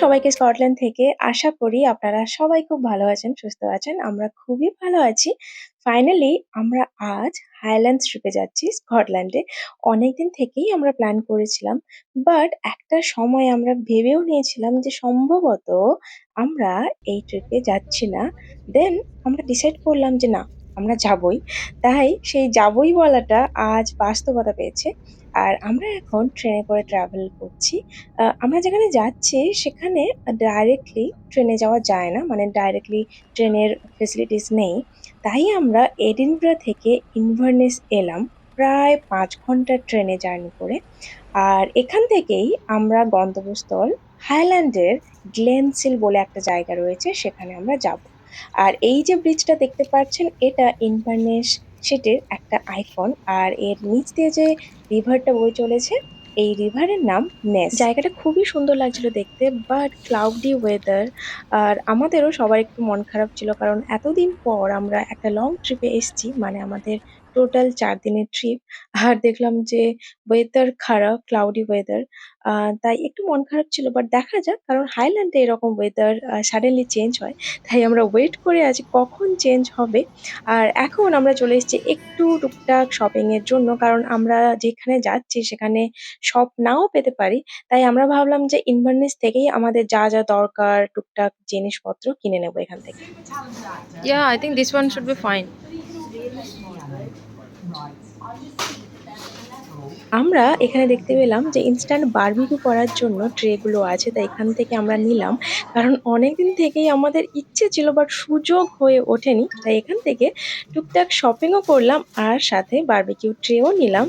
সবাইকে স্কটল্যান্ড থেকে। আশা করি আপনারা সবাই খুব ভালো আছেন, সুস্থ আছেন। আমরা খুবই ভালো আছি। ফাইনালি আমরা আজ হাইল্যান্ডস ট্রিপে যাচ্ছি স্কটল্যান্ডে। অনেকদিন থেকেই আমরা প্ল্যান করেছিলাম। বাট একটা সময় আমরা ভেবেও নিয়েছিলাম যে সম্ভবত আমরা এই ট্রিপে যাচ্ছি না। দেন আমরা ডিসাইড করলাম যে না, আমরা যাবোই। তাই সেই যাবোই বলাটা আজ বাস্তবতা পেয়েছে। আর আমরা এখন ট্রেনে করে ট্রাভেল করছি। আমরা যেখানে যাচ্ছি সেখানে ডাইরেক্টলি ট্রেনে যাওয়া যায় না। মানে ডাইরেক্টলি ট্রেনের ফেসিলিটিস নেই। তাই আমরা এডিনবরা থেকে ইনভারনেস এলাম, প্রায় পাঁচ ঘণ্টার ট্রেনে জার্নি করে। আর এখান থেকেই আমরা গন্তব্যস্থল হাইল্যান্ডের গ্লেনসিল বলে একটা জায়গা রয়েছে, সেখানে আমরা যাব। আর এই যে ব্রিজটা দেখতে পাচ্ছেন, এটা ইনভারনেস সিটির একটা আইফোন আর এর নিচ দিয়ে যে রিভারটা বয়ে চলেছে, এই রিভারের নাম নেস। জায়গাটা খুবই সুন্দর লাগছিল দেখতে বাট ক্লাউডি ওয়েদার আর আমাদেরও সবার একটু মন খারাপ ছিল কারণ এতদিন পর আমরা একটা লং ট্রিপে এসছি মানে আমাদের টোটাল চার দিনের ট্রিপ আর দেখলাম যে ওয়েদার খারাপ, ক্লাউডি ওয়েদার আ তাই একটু মন খারাপ ছিল বাট দেখা যাক কারণ হাইল্যান্ডে এরকম ওয়েদার সাডেনলি চেঞ্জ হয়। তাই আমরা ওয়েট করে আছি কখন চেঞ্জ হবে। আর এখন আমরা চলে এসেছি একটু টুকটাক শপিং এর জন্য কারণ আমরা যেখানে যাচ্ছি সেখানে শপ নাও পেতে পারি। তাই আমরা ভাবলাম যে ইনভারনেস থেকেই আমাদের যা, যা দরকার টুকটাক জিনিসপত্র কিনে নেব এখান থেকে। Yeah I think this one should be fine. আমরা এখানে দেখতে পেলাম যে ইনস্ট্যান্ট বারবিকিউ করার জন্য ট্রে গুলো আছে। তাই এখান থেকে আমরা নিলাম। কারণ অনেকদিন থেকেই আমাদের ইচ্ছে ছিল বাট সুযোগ হয়ে ওঠেনি। তাই এখান থেকে টুকটাক শপিং ও করলাম, আর সাথে বার্বিকিউ ট্রে ও নিলাম।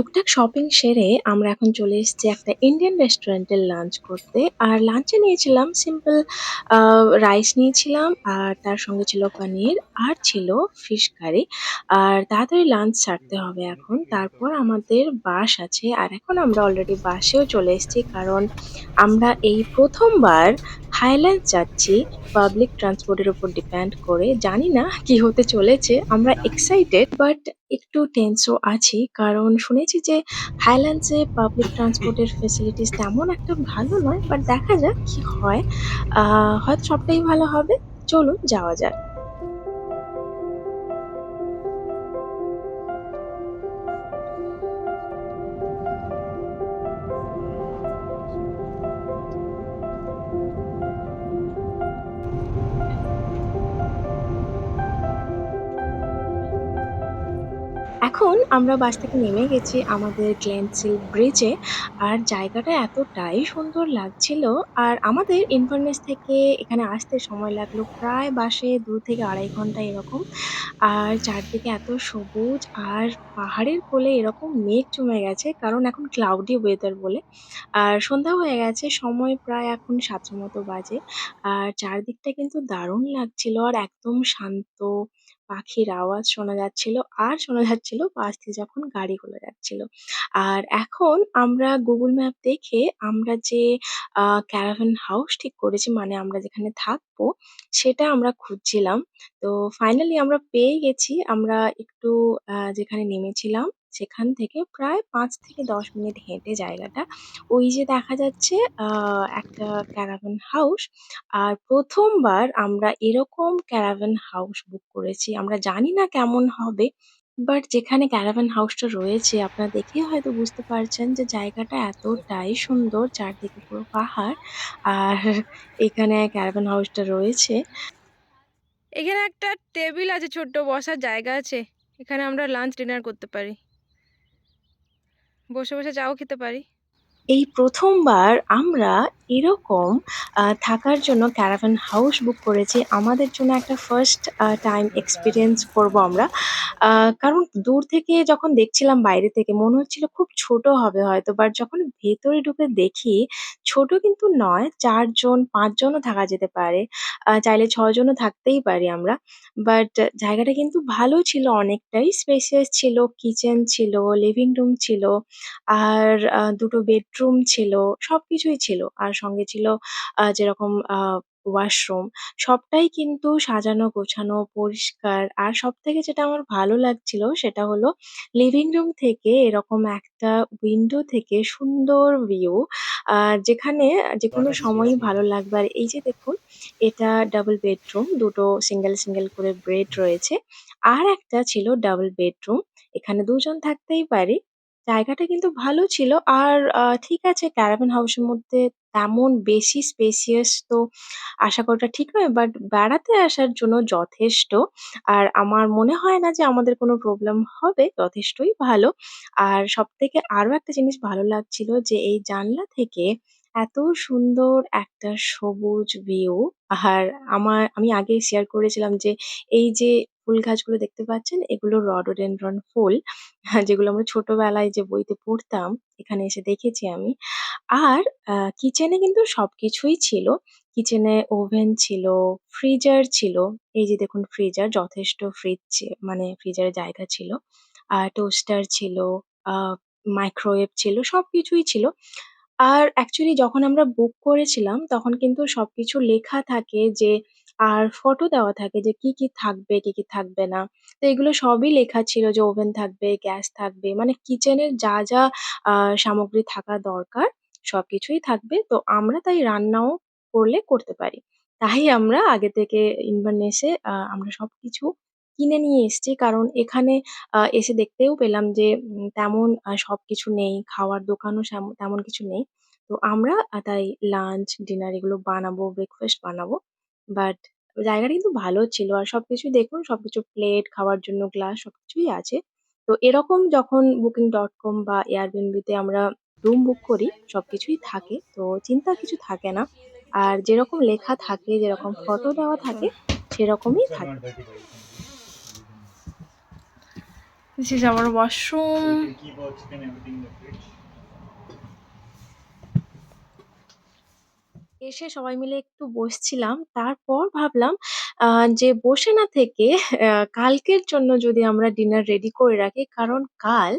টুকটাক শপিং সেরে আমরা এখন চলে এসেছি একটা ইন্ডিয়ান রেস্টুরেন্টে লাঞ্চ করতে। আর লাঞ্চে নিয়েছিলাম সিম্পল রাইস নিয়েছিলাম, আর তার সঙ্গে ছিল পনির আর ছিল ফিশ কারি। আর তাড়াতাড়ি লাঞ্চ ছাড়তে হবে এখন। তারপর আমাদের বাস আছে। আর এখন আমরা অলরেডি বাসেও চলে এসেছি, কারণ আমরা এই ১ম বার হাইল্যান্ডস যাচ্ছি পাবলিক ট্রান্সপোর্টের উপর ডিপেন্ড করে। জানি না কি হতে চলেছে। আমরা এক্সাইটেড বাট একটু টেন্স ও আছি। কারণ শুনেছি যে হাইল্যান্ডস এ পাবলিক ট্রান্সপোর্ট এর ফেসিলিটিস তেমন একটা ভালো নয়। বাট দেখা যাক কি হয়। আ হয়তো সবটাই ভালো হবে। চলুন, যাওয়া যাক। এখন আমরা বাস থেকে নেমে গেছি আমাদের গ্লেনসিল ব্রিজে। আর জায়গাটা এতটাই সুন্দর লাগছিল। আর আমাদের ইনভারনেস থেকে এখানে আসতে সময় লাগল প্রায় বাসে দু থেকে ২.৫ ঘণ্টা এরকম। আর চারদিকে এত সবুজ আর পাহাড়ের কোলে এরকম মেঘ জমে গেছে, কারণ এখন ক্লাউডি ওয়েদার বলে। আর সন্ধ্যা হয়ে গেছে, সময় প্রায় এখন ৭ঃ০০ মতো বাজে। আর চারদিকটা কিন্তু দারুণ লাগছিল আর একদম শান্ত। পাখির আওয়াজ শোনা যাচ্ছিল। আর শোনা যাচ্ছিল পাশ দিয়ে যখন গাড়িগুলো যাচ্ছিল। আর এখন আমরা গুগল ম্যাপ দেখে আমরা যে আহ ক্যারাভান হাউস ঠিক করেছি মানে আমরা যেখানে থাকব, সেটা আমরা খুঁজছিলাম। তো ফাইনালি আমরা পেয়ে গেছি। আমরা একটু আহ যেখানে নেমেছিলাম সেখান থেকে প্রায় পাঁচ থেকে ১০ মিনিট হেঁটে জায়গাটা। ওই যে দেখা যাচ্ছে, আ, একটা ক্যারাভান হাউস। আর প্রথমবার আমরা এরকম ক্যারাভান হাউস বুক করেছি। আমরা জানি না কেমন হবে। বাট যেখানে ক্যারাভান হাউসটা রয়েছে, আপনারা দেখেই হয়তো বুঝতে পারছেন যে জায়গাটা এতটাই সুন্দর। চারদিকে পুরো পাহাড়। আর এখানে ক্যারাভান হাউসটা রয়েছে। এখানে একটা টেবিল আছে, ছোট্ট বসার জায়গা আছে। এখানে আমরা লাঞ্চ ডিনার করতে পারি। বসে, বসে চাও খেতে পারি। এই প্রথমবার আমরা এরকম থাকার জন্য ক্যারাভান হাউস বুক করেছি। আমাদের জন্য একটা ফার্স্ট টাইম এক্সপিরিয়েন্স করব আমরা। কারণ দূর থেকে যখন দেখছিলাম বাইরে থেকে মনে হচ্ছিল খুব ছোট হবে হয়তো। বাট যখন ভেতরে ঢুকে দেখি ছোট কিন্তু নয়। চারজন পাঁচজনও থাকা যেতে পারে। চাইলে ছজনও থাকতেই পারি আমরা। বাট জায়গাটা কিন্তু ভালো ছিল অনেকটাই স্পেসিয়াস ছিল। কিচেন ছিল, লিভিং রুম ছিল। আর দুটো বেডরুম ছিল। সবকিছুই ছিল। আর সঙ্গে ছিল আ যেরকম আ ওয়াশরুম সবটাই কিন্তু সাজানো গোছানো পরিষ্কার। আর সবথেকে যেটা আমার ভালো লাগছিল সেটা হলো লিভিং রুম থেকে এরকম একটা উইন্ডো থেকে সুন্দর ভিউ আ যেখানে যেকোনো সময়ই ভালো লাগবে। আর এই যে দেখুন এটা ডাবল বেডরুম দুটো সিঙ্গেল, সিঙ্গেল করে বেড রয়েছে। আর একটা ছিল ডাবল বেডরুম। এখানে দুজন থাকতেই পারে। জায়গাটা কিন্তু ভালো ছিল। আর আ ঠিক আছে ক্যারাভান হাউসের মধ্যে তেমন বেশি স্পেসিয়াস তো আশা করাটা ঠিক নয়। বাট বেড়াতে আসার জন্য যথেষ্ট। আর আমার মনে হয় না যে আমাদের কোনো প্রবলেম হবে। যথেষ্টই ভালো। আর সবথেকে আরও একটা জিনিস ভালো লাগছিল যে এই জানলা থেকে এত সুন্দর একটা সবুজ ভিউ। আর আমার, আমি আগেই শেয়ার করেছিলাম যে এই যে ফুল গাছগুলো দেখতে পাচ্ছেন এগুলো রডোডেনড্রন ফুল। যেগুলো আমরা ছোটবেলায় যে বইতে পড়তাম এখানে এসে দেখেছি আমি। আর আ কিচেনে কিন্তু সবকিছুই ছিল। কিচেনে ওভেন ছিল, ফ্রিজার ছিল। এই যে দেখুন ফ্রিজার যথেষ্ট ফ্রিজ চে মানে ফ্রিজারে জায়গা ছিল। আর টোস্টার ছিল, আ মাইক্রোওয়েভ ছিল, সবকিছুই ছিল। আর অ্যাকচুয়ালি যখন আমরা বুক করেছিলাম তখন কিন্তু সবকিছু লেখা থাকে যে আর ফটো দেওয়া থাকে যে কি, কি থাকবে, কি, কি থাকবে না। তো এগুলো সবই লেখা ছিল যে ওভেন থাকবে, গ্যাস থাকবে। মানে কিচেনের যা, যা আ সামগ্রী থাকা দরকার সবকিছুই থাকবে। তো আমরা তাই রান্নাও করলে করতে পারি। তাই আমরা আগে থেকে ইনভারনেসে আ আমরা সবকিছু কিনে নিয়ে এসছি। কারণ এখানে এসে দেখতেও পেলাম যে উম তেমন আ সবকিছু নেই। খাওয়ার দোকানও তেমন কিছু নেই। তো আমরা তাই লাঞ্চ, ডিনার এগুলো বানাবো, ব্রেকফাস্ট বানাবো। বাট জায়গাটা কিন্তু ভালো ছিল। আর সবকিছুই দেখুন সবকিছু প্লেট, খাওয়ার জন্য গ্লাস সবকিছুই আছে। তো এরকম যখন বুকিং ডট কম বা Airbnb তে আমরা রুম বুক করি সবকিছুই থাকে। তো চিন্তার কিছু থাকে না। আর যেরকম লেখা থাকে, যেরকম ফটো দেওয়া থাকে সেরকমই থাকে। around 35 centimeters. দিস এসে সবাই মিলে একটু বসছিলাম। তারপর ভাবলাম যে বসে না থেকে কালকের জন্য যদি আমরা ডিনার রেডি করে রাখি। কারণ কাল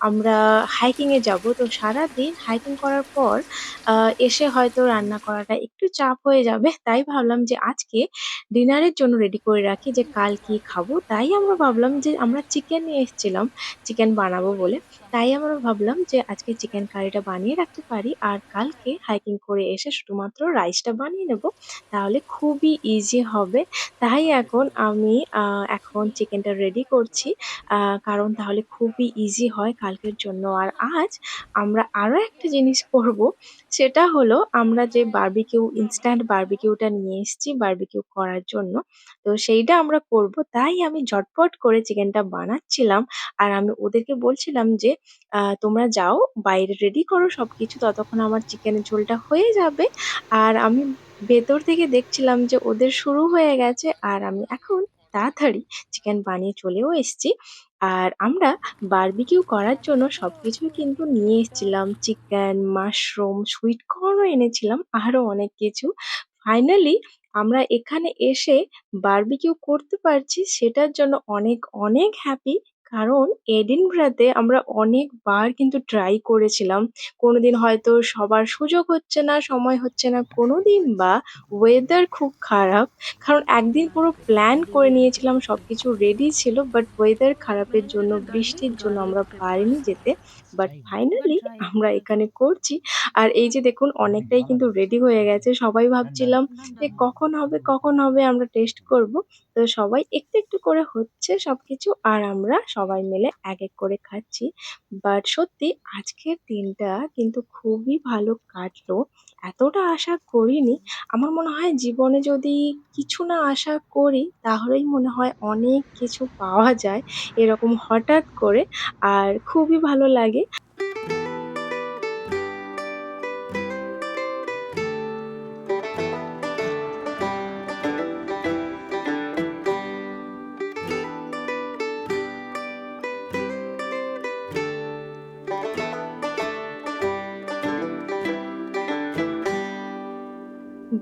আমরা হাইকিং এ যাব। তো সারাদিন হাইকিং করার পর এসে হয়তো রান্না করাটা একটু চাপ হয়ে যাবে। তাই ভাবলাম যে আজকে ডিনারের জন্য রেডি করে রাখি যে কাল কি খাব। তাই আমরা ভাবলাম যে আমরা চিকেন নিয়ে এসেছিলাম চিকেন বানাবো বলে। তাই আমরা ভাবলাম যে আজকে চিকেন কারিটা বানিয়ে রাখতে পারি। আর কালকে হাইকিং করে এসে শুধুমাত্র রাইসটা বানিয়ে নেব। তাহলে খুবই ইজি হবে। তাই এখন আমি এখন চিকেনটা রেডি করছি। কারণ তাহলে খুবই ইজি হয় কালকের জন্য। আর আজ আমরা আরও একটা জিনিস করব। সেটা হলো আমরা যে বারবিকিউ ইনস্ট্যান্ট বারবিকিউটা নিয়ে এসেছি বারবিকিউ করার জন্য। তো সেইটা আমরা করব। তাই আমি ঝটপট করে চিকেনটা বানাচ্ছিলাম। আর আমি ওদেরকে বলছিলাম যে তোমরা যাও, বাইরে রেডি করো সবকিছু, ততক্ষণ আমার চিকেনের ঝোলটা হয়ে যাবে। আর আমি ভেতর থেকে দেখছিলাম যে ওদের শুরু হয়ে গেছে। আর আমি এখন তাড়াতাড়ি চিকেন বানিয়ে চলেও এসেছি। আর আমরা বারবিকিউ করার জন্য সব কিছুই কিন্তু নিয়ে এসেছিলাম। চিকেন, মাশরুম, সুইট কর্ন ও এনেছিলাম আরও অনেক কিছু। ফাইনালি আমরা এখানে এসে বারবিকিউ করতে পারছি সেটার জন্য অনেক, অনেক হ্যাপি। কারণ এডিনবরাতে আমরা অনেকবার কিন্তু ট্রাই করেছিলাম। কোনোদিন হয়তো সবার সুযোগ হচ্ছে না, সময় হচ্ছে না। কোনোদিন বা ওয়েদার খুব খারাপ। কারণ একদিন পুরো প্ল্যান করে নিয়েছিলাম সবকিছু রেডি ছিল। বাট ওয়েদার খারাপের জন্য, বৃষ্টির জন্য আমরা পারিনি যেতে। বাট ফাইনালি আমরা এখানে করছি। আর এই যে দেখুন অনেকটাই কিন্তু রেডি হয়ে গেছে। সবাই ভাবছিলাম যে কখন হবে, কখন হবে আমরা টেস্ট করব। তো সবাই একটু, একটু করে হচ্ছে সবকিছু। আর আমরা সবাই মিলে এক, এক করে খাচ্ছি। বাট সত্যি আজকের দিনটা কিন্তু খুবই ভালো কাটলো। এতটা আশা করিনি। আমার মনে হয় জীবনে যদি কিছু না আশা করি তাহলেই মনে হয় অনেক কিছু পাওয়া যায় এরকম হঠাৎ করে। আর খুবই ভালো লাগে।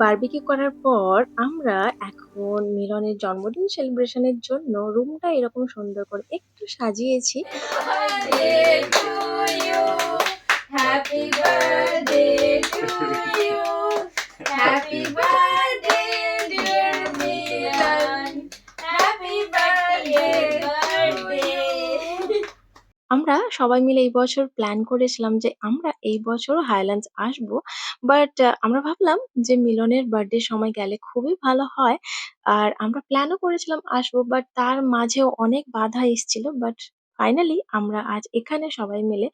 বারবিকিউ করার পর আমরা এখন মিলনের জন্মদিন সেলিব্রেশন এর জন্য রুমটা এরকম সুন্দর করে একটু সাজিয়েছি। Happy birthday to you. Happy birthday আমরা সবাই মিলে এই বছর প্ল্যান করেছিলাম যে আমরা এই বছর হাইল্যান্ডস আসব। বাট আমরা ভাবলাম যে মিলনের বার্থডের সময় গেলে খুবই ভালো হয়। আর আমরা প্ল্যানও করেছিলাম আসব বাট তার মাঝেও অনেক বাধা এসছিল। বাট ফাইনালি আমরা আজ এখানে সবাই মিলে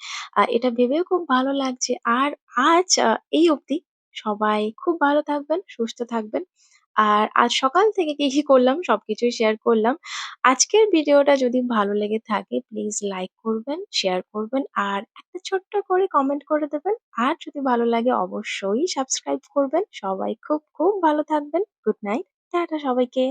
এটা ভেবেও খুব ভালো লাগছে। আর আজ এই অবধি সবাই খুব ভালো থাকবেন, সুস্থ থাকবেন। আর আজ সকাল থেকে কি, কি করলাম সব কিছুই শেয়ার করলাম। আজকের ভিডিওটা যদি ভালো লেগে থাকে প্লিজ লাইক করবেন, শেয়ার করবেন আর একটা ছোট্ট করে কমেন্ট করে দেবেন। আর যদি ভালো লাগে অবশ্যই সাবস্ক্রাইব করবেন। সবাই খুব, খুব ভালো থাকবেন। Good night. টাটা সবাইকে।